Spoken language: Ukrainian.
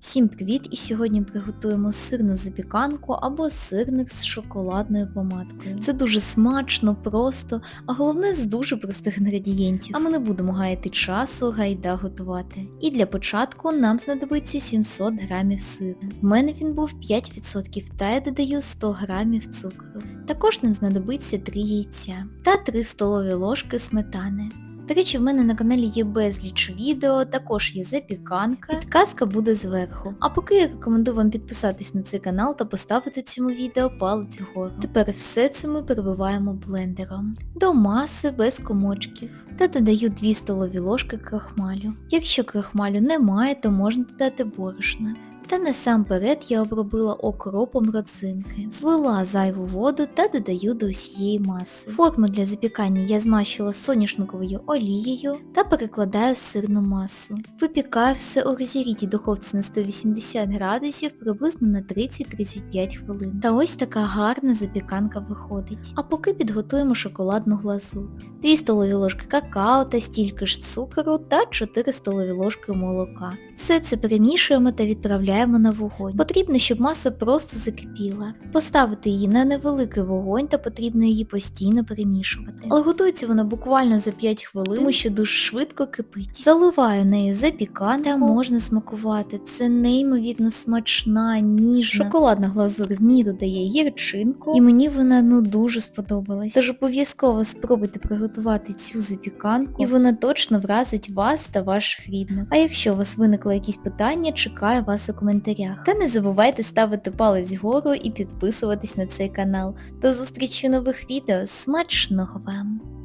Всім привіт! І сьогодні приготуємо сирну запіканку або сирник з шоколадною помадкою. Це дуже смачно, просто, а головне з дуже простих інгредієнтів. А ми не будемо гаяти часу, гайда готувати. І для початку нам знадобиться 700 грамів сиру. В мене він був 5%, та я додаю 100 грамів цукру. Також нам знадобиться 3 яйця та 3 столові ложки сметани. До речі, в мене на каналі є безліч відео, також є запіканка, підказка буде зверху. А поки я рекомендую вам підписатись на цей канал та поставити цьому відео палець вгору. Тепер все це ми перебиваємо блендером. До маси без комочків. Та додаю 2 столові ложки крахмалю. Якщо крахмалю немає, то можна додати борошна. Та насамперед я обробила окропом родзинки, злила зайву воду та додаю до усієї маси. Форму для запікання я змащила соняшниковою олією та перекладаю в сирну масу. Випікаю все у розігрітій духовці на 180 градусів приблизно на 30-35 хвилин. Та ось така гарна запіканка виходить. А поки підготуємо шоколадну глазу. 2 столові ложки какао та стільки ж цукру та 4 столові ложки молока. Все це перемішуємо та відправляємо на вогонь. Потрібно, щоб маса просто закипіла. Поставити її на невеликий вогонь та потрібно її постійно перемішувати. Але готується вона буквально за 5 хвилин, тому що дуже швидко кипить. Заливаю нею запіканку, можна смакувати. Це неймовірно смачна, ніжна. Шоколадна глазур в міру дає гірчинку, і мені вона ну дуже сподобалась. Тож обов'язково спробуйте приготувати цю запіканку, і вона точно вразить вас та ваших рідних. А якщо у вас виникли якісь питання, чекаю вас у коментарях. Та не забувайте ставити палець вгору і підписуватись на цей канал. До зустрічі в нових відео. Смачного вам!